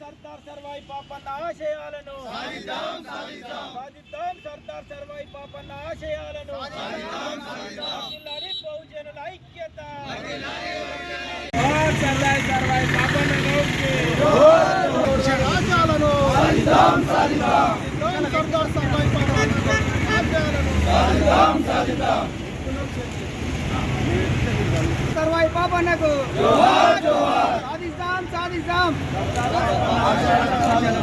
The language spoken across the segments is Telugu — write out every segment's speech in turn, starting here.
సర్దార్ సర్వాయి పాపన్న ఆశయాలను సాధిద్దాం సర్దార్ సర్వాయి పాపన్న ఆశయాలను బహుజనుల ఐక్యత సర్దార్ సర్వాయి పాపన్న రాజ్యాలను సర్వాయి పాపన్నకు సాధిస్తాం సాధిస్తాం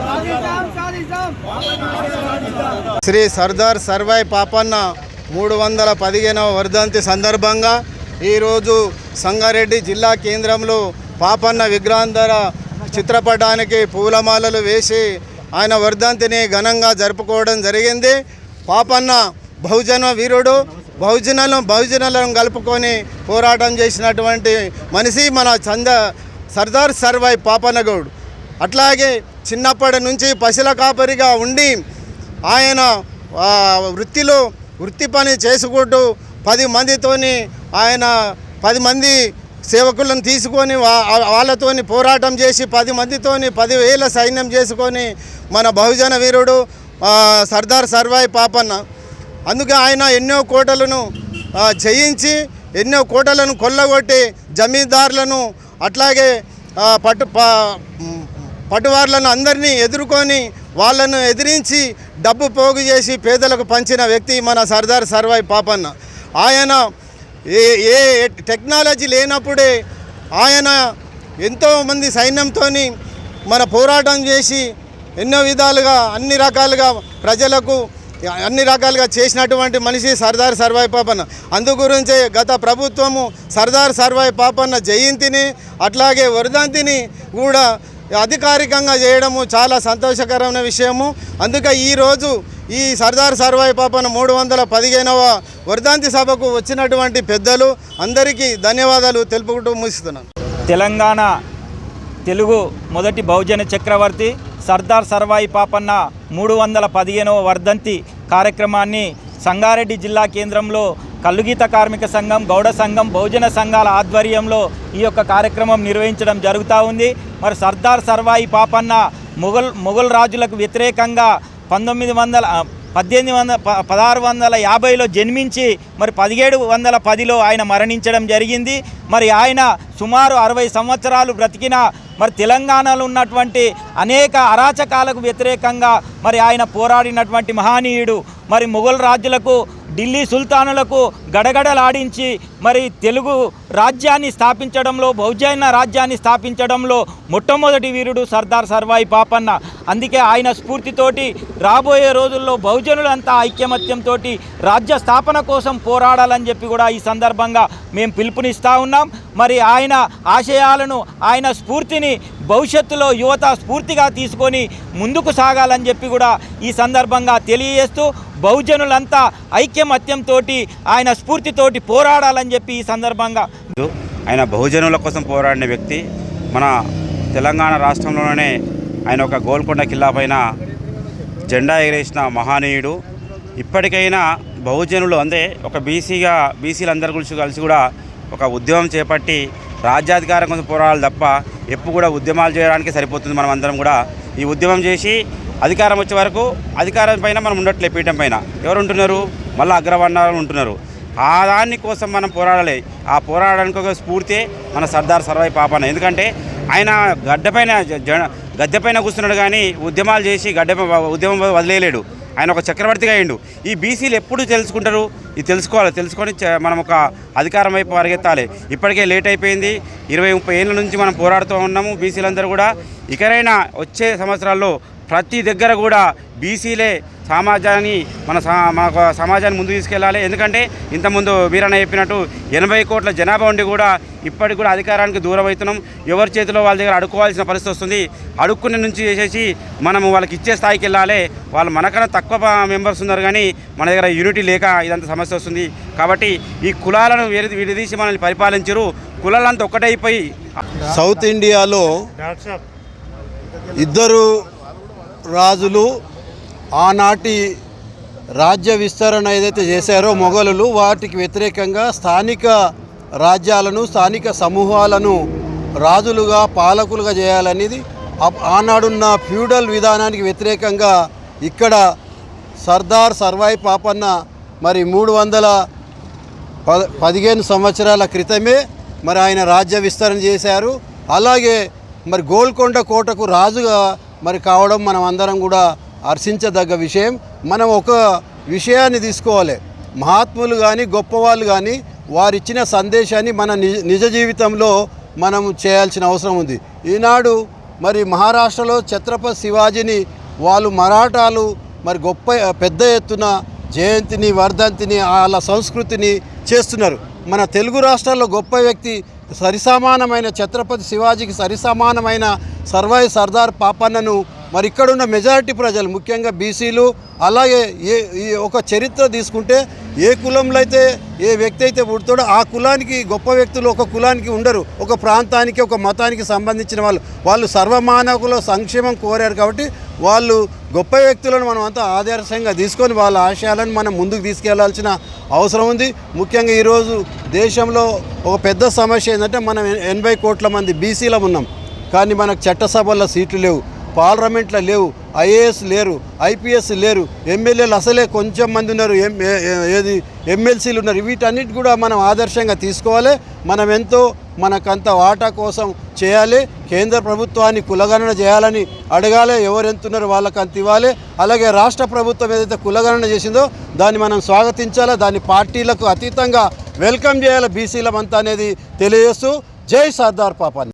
సాధిస్తాం సాధిస్తాం శ్రీ సర్దార్ సర్వాయి పాపన్న మూడు వందల పదిహేనవ వర్ధంతి సందర్భంగా ఈరోజు సంగారెడ్డి జిల్లా కేంద్రంలో పాపన్న విగ్రహం ధర చిత్రపటానికి పూలమాలలు వేసి ఆయన వర్ధంతిని ఘనంగా జరుపుకోవడం జరిగింది. పాపన్న బహుజన వీరుడు బహుజనలను బహుజనలను కలుపుకొని పోరాటం చేసినటువంటి మనిషి మన చంద సర్దార్ సర్వాయి పాపనగౌడ్. అట్లాగే చిన్నప్పటి నుంచి పశుల కాపరిగా ఉండి ఆయన వృత్తిలో వృత్తి పని చేసుకుంటూ పది మందితోని ఆయన పది మంది సేవకులను తీసుకొని వాళ్ళతోని పోరాటం చేసి పది మందితోని పదివేల సైన్యం చేసుకొని మన బహుజన వీరుడు సర్దార్ సర్వాయి పాపన్న అందుకే ఆయన ఎన్నో కోటలను జయించి ఎన్నో కోటలను కొల్లగొట్టి జమీందారులను అట్లాగే పట్టు ప- పట్టువార్లను అందరినీ ఎదుర్కొని వాళ్ళను ఎదిరించి డబ్బు పోగు చేసి పేదలకు పంచిన వ్యక్తి మన సర్దార్ సర్వాయి పాపన్న. ఆయన ఏ ఏ టెక్నాలజీ లేనప్పుడే ఆయన ఎంతోమంది సైన్యంతో మన పోరాటం చేసి ఎన్నో విధాలుగా అన్ని రకాలుగా ప్రజలకు అన్ని రకాలుగా చేసినటువంటి మనిషి సర్దార్ సర్వాయి పాపన్న. అందుగురించే గత ప్రభుత్వము సర్దార్ సర్వాయి పాపన్న జయంతిని అట్లాగే వరదాంతిని కూడా అధికారికంగా చేయడము చాలా సంతోషకరమైన విషయము. అందుకే ఈరోజు ఈ సర్దార్ సర్వాయి పాపన మూడు వందల పదిహేనవ వర్ధాంతి సభకు వచ్చినటువంటి పెద్దలు అందరికీ ధన్యవాదాలు తెలుపుకుంటూ ముగిస్తున్నాను. తెలంగాణ తెలుగు మొదటి బహుజన చక్రవర్తి సర్దార్ సర్వాయి పాపన్న మూడు వందల పదిహేనవ వర్ధంతి కార్యక్రమాన్ని సంగారెడ్డి జిల్లా కేంద్రంలో కల్లుగీత కార్మిక సంఘం గౌడ సంఘం బహుజన సంఘాల ఆధ్వర్యంలో ఈ యొక్క కార్యక్రమం నిర్వహించడం జరుగుతూ ఉంది. మరి సర్దార్ సర్వాయి పాపన్న మొఘల్ మొఘల్ రాజులకు వ్యతిరేకంగా పంతొమ్మిది వందల పద్దెనిమిది వందల పదహారు వందల యాభైలో జన్మించి మరి పదిహేడు వందల పదిలో ఆయన మరణించడం జరిగింది. మరి ఆయన సుమారు అరవై సంవత్సరాలు బ్రతికిన మరి తెలంగాణలో ఉన్నటువంటి అనేక అరాచకాలకు వ్యతిరేకంగా మరి ఆయన పోరాడినటువంటి మహనీయుడు మరి మొఘల్ రాజులకు ఢిల్లీ సుల్తానులకు గడగడలాడించి మరి తెలుగు రాజ్యాన్ని స్థాపించడంలో బహుజన రాజ్యాన్ని స్థాపించడంలో మొట్టమొదటి వీరుడు సర్దార్ సర్వాయి పాపన్న. అందుకే ఆయన స్ఫూర్తితోటి రాబోయే రోజుల్లో బహుజనులంతా ఐక్యమత్యంతో రాజ్య స్థాపన కోసం పోరాడాలని చెప్పి కూడా ఈ సందర్భంగా మేము పిలుపునిస్తూ ఉన్నాం. మరి ఆయన ఆశయాలను ఆయన స్ఫూర్తిని భవిష్యత్తులో యువత స్ఫూర్తిగా తీసుకొని ముందుకు సాగాలని చెప్పి కూడా ఈ సందర్భంగా తెలియజేస్తూ బహుజనులంతా ఐక్యమత్యంతో ఆయన స్ఫూర్తితోటి పోరాడాలని అని చెప్పి ఈ సందర్భంగా ఆయన బహుజనుల కోసం పోరాడిన వ్యక్తి మన తెలంగాణ రాష్ట్రంలోనే ఆయన ఒక గోల్కొండ కిల్లా పైన జెండా ఎగరేసిన మహానీయుడు. ఇప్పటికైనా బహుజనులు అంటే ఒక బీసీగా బీసీలందరూ కలిసి కలిసి కూడా ఒక ఉద్యమం చేపట్టి రాజ్యాధికారం కోసం పోరాడాలి తప్ప ఎప్పుడు కూడా ఉద్యమాలు చేయడానికి సరిపోతుంది. మనం అందరం కూడా ఈ ఉద్యమం చేసి అధికారం వచ్చే వరకు అధికారం పైన మనం ఉండట్లే పీఠం పైన. ఎవరు ఉంటున్నారు మళ్ళీ అగ్రవర్ణాలు ఉంటున్నారు. ఆ దాని కోసం మనం పోరాడాలి. ఆ పోరాడడానికి ఒక స్ఫూర్తి మన సర్దార్ సర్వాయి పాపన్న. ఎందుకంటే ఆయన గడ్డపైన గద్దెపైన కూర్చున్నాడు కానీ ఉద్యమాలు చేసి గడ్డ ఉద్యమం వదిలేయలేడు. ఆయన ఒక చక్రవర్తిగా అయిండు ఈ బీసీలు ఎప్పుడు తెలుసుకుంటారు? ఇది తెలుసుకోవాలి. తెలుసుకొని మనం ఒక అధికారం వైపు పరిగెత్తాలి. ఇప్పటికే లేట్ అయిపోయింది. ఇరవై ముప్పై ఏళ్ళ నుంచి మనం పోరాడుతూ ఉన్నాము బీసీలందరూ కూడా. ఇకరైనా వచ్చే సంవత్సరాల్లో ప్రతి దగ్గర కూడా బీసీలే సమాజాన్ని మన సా- మన ఒక సమాజాన్ని ముందుకు తీసుకెళ్ళాలి. ఎందుకంటే ఇంతకుముందు వీరన్న చెప్పినట్టు ఎనభై కోట్ల జనాభా ఉండి కూడా ఇప్పటికి కూడా అధికారానికి దూరం అవుతున్నాం. ఎవరి చేతిలో వాళ్ళ దగ్గర అడుక్కోవాల్సిన పరిస్థితి వస్తుంది. అడుక్కునే నుంచి చేసేసి మనము వాళ్ళకి ఇచ్చే స్థాయికి వెళ్ళాలి. వాళ్ళు మనకన్నా తక్కువ మెంబర్స్ ఉన్నారు కానీ మన దగ్గర యూనిటీ లేక ఇదంతా సమస్య వస్తుంది. కాబట్టి ఈ కులాలను వేరు విడదీసి మనల్ని పరిపాలించరు. కులాలంతా ఒక్కటైపోయి సౌత్ ఇండియాలో ఇద్దరు రాజులు ఆనాటి రాజ్య విస్తరణ ఏదైతే చేశారో మొఘలులు వాటికి వ్యతిరేకంగా స్థానిక రాజ్యాలను స్థానిక సమూహాలను రాజులుగా పాలకులుగా చేయాలనేది ఆనాడున్న ఫ్యూడల్ విధానానికి వ్యతిరేకంగా ఇక్కడ సర్దార్ సర్వాయి పాపన్న మరి మూడు వందల ప పదిహేను సంవత్సరాల క్రితమే మరి ఆయన రాజ్య విస్తరణ చేశారు. అలాగే మరి గోల్కొండ కోటకు రాజుగా మరి కావడం మనం అందరం కూడా హర్షించదగ్గ విషయం. మనం ఒక విషయాన్ని తీసుకోవాలి. మహాత్ములు కానీ గొప్పవాళ్ళు కానీ వారిచ్చిన సందేశాన్ని మన నిజ నిజ జీవితంలో మనం చేయాల్సిన అవసరం ఉంది. ఈనాడు మరి మహారాష్ట్రలో ఛత్రపతి శివాజీని వాళ్ళు మరాఠాలు మరి గొప్ప పెద్ద ఎత్తున జయంతిని వర్ధంతిని వాళ్ళ సంస్కృతిని చేస్తున్నారు. మన తెలుగు రాష్ట్రాల్లో గొప్ప వ్యక్తి సరిసమానమైన ఛత్రపతి శివాజీకి సరిసమానమైన సర్వాయి సర్దార్ పాపన్నను మరి ఇక్కడున్న మెజారిటీ ప్రజలు ముఖ్యంగా బీసీలు అలాగే ఏ ఈ ఒక చరిత్ర తీసుకుంటే ఏ కులంలో అయితే ఏ వ్యక్తి అయితే పుడతాడో ఆ కులానికి గొప్ప వ్యక్తులు ఒక కులానికి ఉండరు. ఒక ప్రాంతానికి ఒక మతానికి సంబంధించిన వాళ్ళు. వాళ్ళు సర్వమానవుల సంక్షేమం కోరారు కాబట్టి వాళ్ళు గొప్ప వ్యక్తులను మనం అంతా ఆదర్శంగా తీసుకొని వాళ్ళ ఆశయాలను మనం ముందుకు తీసుకెళ్ళాల్సిన అవసరం ఉంది. ముఖ్యంగా ఈరోజు దేశంలో ఒక పెద్ద సమస్య ఏంటంటే మనం ఎనభై కోట్ల మంది బీసీలం ఉన్నాం. కానీ మనకు చట్టసభల్లో సీట్లు లేవు. పార్లమెంట్లో లేవు ఐఏఎస్ లేరు ఐపీఎస్ లేరు ఎమ్మెల్యేలు అసలే కొంచెం మంది ఉన్నారు ఏది ఎమ్మెల్సీలు ఉన్నారు. వీటన్నిటి కూడా మనం ఆదర్శంగా తీసుకోవాలి. మనం ఎంతో మనకంత వాటా కోసం చేయాలి. కేంద్ర ప్రభుత్వాన్ని కులగణన చేయాలని అడగాలి. ఎవరెంతున్నారు వాళ్ళకి అంత ఇవ్వాలి. అలాగే రాష్ట్ర ప్రభుత్వం ఏదైతే కులగణన చేసిందో దాన్ని మనం స్వాగతించాలి? దాన్ని పార్టీలకు అతీతంగా వెల్కమ్ చేయాలి? బీసీలమంతా అనేది తెలియజేస్తూ జై సర్దార్ పాపాన్ని